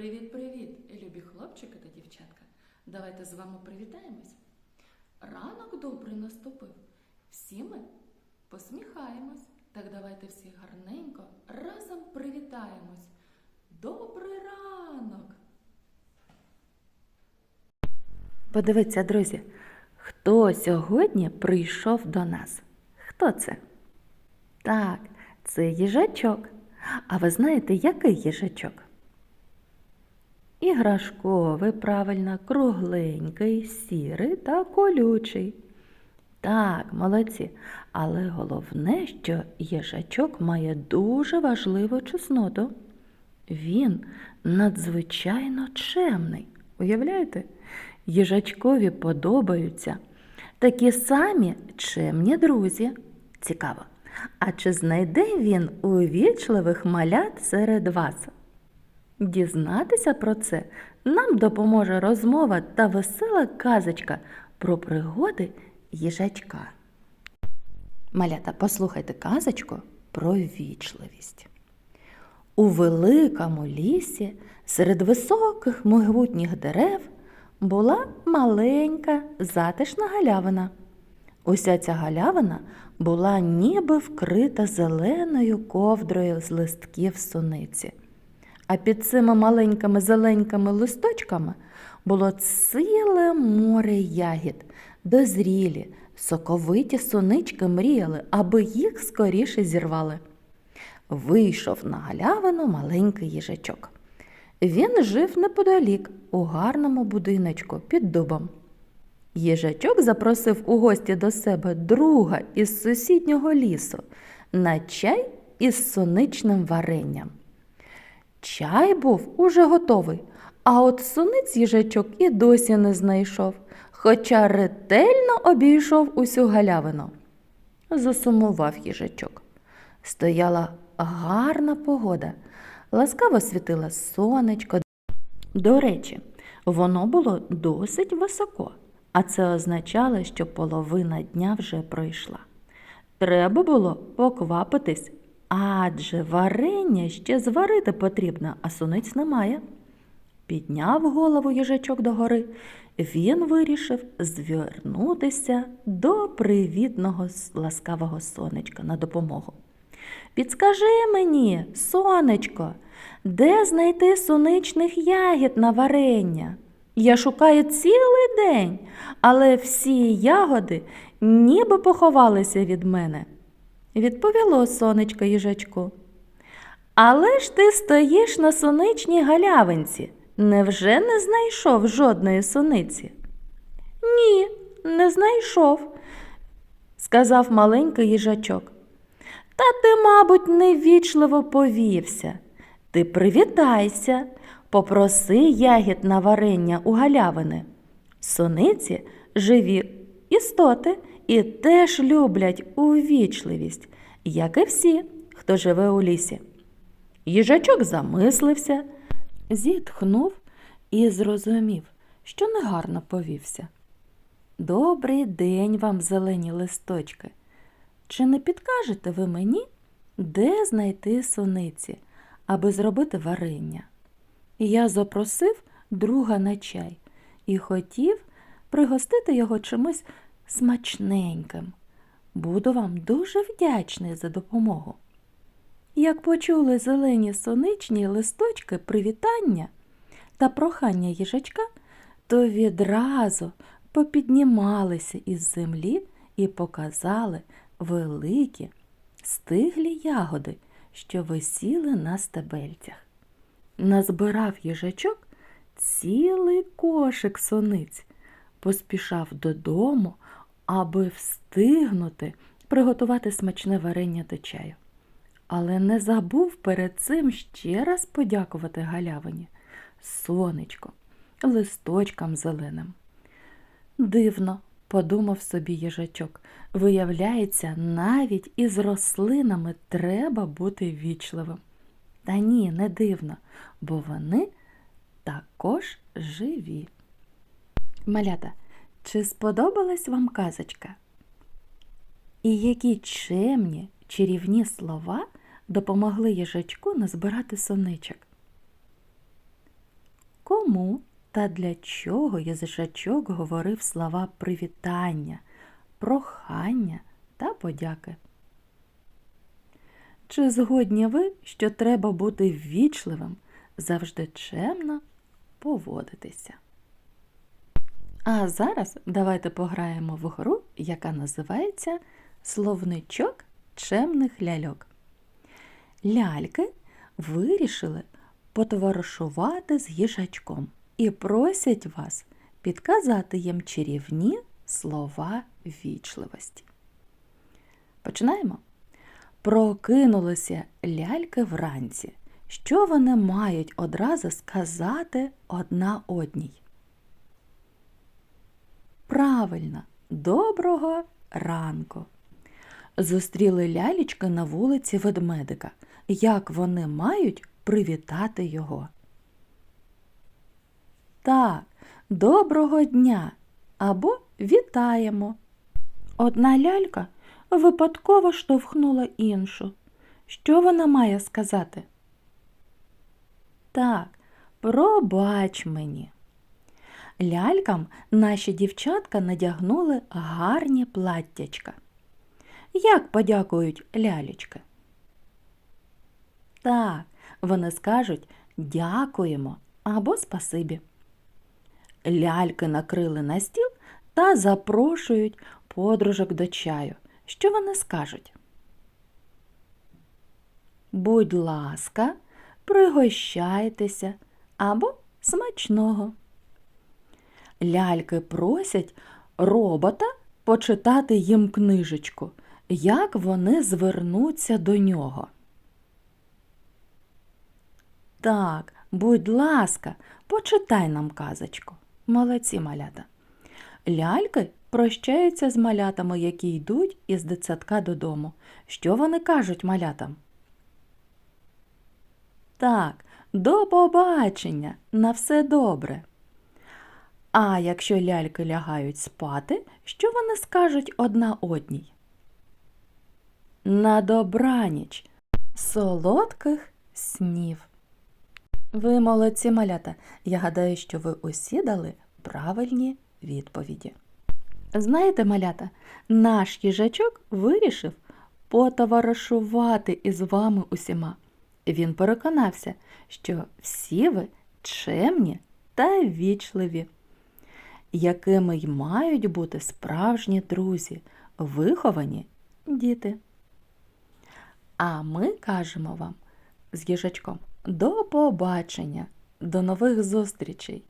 Привіт-привіт, любі хлопчики та дівчатка. Давайте з вами привітаємось. Ранок добрий наступив. Всі ми посміхаємось. Так давайте всі гарненько разом привітаємось. Добрий ранок! Подивіться, друзі, хто сьогодні прийшов до нас? Хто це? Так, це їжачок. А ви знаєте, який їжачок? Іграшковий, правильно, кругленький, сірий та колючий. Так, молодці. Але головне, що їжачок має дуже важливу чесноту. Він надзвичайно чемний. Уявляєте? Їжачкові подобаються такі самі чемні друзі. Цікаво. А чи знайде він увічливих малят серед вас? Дізнатися про це нам допоможе розмова та весела казочка про пригоди їжачка. Малята, послухайте казочку про вічливість. У великому лісі серед високих могутніх дерев була маленька затишна галявина. Уся ця галявина була ніби вкрита зеленою ковдрою з листків суниці. А під цими маленькими зеленькими листочками було ціле море ягід, дозрілі, соковиті сунички мріяли, аби їх скоріше зірвали. Вийшов на галявину маленький їжачок. Він жив неподалік, у гарному будиночку під дубом. Їжачок запросив у гості до себе друга із сусіднього лісу на чай із соничним варенням. Чай був уже готовий, а от суниць їжачок і досі не знайшов, хоча ретельно обійшов усю галявину. Засумував їжачок. Стояла гарна погода, ласкаво світило сонечко. До речі, воно було досить високо, а це означало, що половина дня вже пройшла. Треба було поквапитись, адже варення ще зварити потрібно, а суниць немає. Підняв голову їжачок догори, він вирішив звернутися до привітного ласкавого сонечка на допомогу. Підскажи мені, сонечко, де знайти суничних ягід на варення? Я шукаю цілий день, але всі ягоди ніби поховалися від мене. Відповіло сонечко їжачку. Але ж ти стоїш на соничній галявинці. Невже не знайшов жодної суниці? Ні, не знайшов, сказав маленький їжачок. Та ти, мабуть, невічливо повівся. Ти привітайся, попроси ягід на варення у галявини. Сониці живі істоти і теж люблять увічливість, як і всі, хто живе у лісі. Їжачок замислився, зітхнув і зрозумів, що негарно повівся. Добрий день вам, зелені листочки. Чи не підкажете ви мені, де знайти суниці, аби зробити варення? Я запросив друга на чай і хотів пригостити його чимось смачненьким. Буду вам дуже вдячний за допомогу. Як почули зелені соничні листочки привітання та прохання їжачка, то відразу попіднімалися із землі і показали великі стиглі ягоди, що висіли на стебельцях. Назбирав їжачок цілий кошик сониць, поспішав додому, аби встигнути приготувати смачне варення до чаю. Але не забув перед цим ще раз подякувати галявині, сонечко, листочкам зеленим. Дивно, подумав собі їжачок, виявляється, навіть із рослинами треба бути вічливим. Та ні, не дивно, бо вони також живі. Малята, чи сподобалась вам казочка? І які чемні, чарівні слова допомогли їжачку назбирати соничок? кому та для чого їжачок говорив слова привітання, прохання та подяки. Чи згодні ви, що треба бути ввічливим, завжди чемно поводитися? А зараз давайте пограємо в гру, яка називається Словничок чемних ляльок. Ляльки вирішили потоваришувати з їжачком і просять вас підказати їм чарівні слова вічливості. Починаємо. Прокинулися ляльки вранці. Що вони мають одразу сказати одна одній? Правильно, доброго ранку. Зустріли лялічки на вулиці ведмедика. Як вони мають привітати його? Так, доброго дня або вітаємо. Одна лялька випадково штовхнула іншу. Що вона має сказати? Так, пробач мені. Лялькам наші дівчатка надягнули гарні платтячка. Як подякують лялечки? Так, вони скажуть дякуємо або спасибі. Ляльки накрили на стіл та запрошують подружок до чаю. Що вони скажуть? Будь ласка, пригощайтеся або смачного. Ляльки просять робота почитати їм книжечку, як вони звернуться до нього. Так, будь ласка, почитай нам казочку. Молодці малята. Ляльки прощаються з малятами, які йдуть із дитсадка додому. Що вони кажуть малятам? Так, до побачення, на все добре. А якщо ляльки лягають спати, що вони скажуть одна одній? На добраніч, солодких снів. Ви молодці малята. Я гадаю, що ви усі дали правильні відповіді. Знаєте, малята, наш їжачок вирішив потоваришувати із вами усіма. Він переконався, що всі ви чемні та вічливі, якими й мають бути справжні друзі, виховані діти. А ми кажемо вам з їжачком до побачення, до нових зустрічей!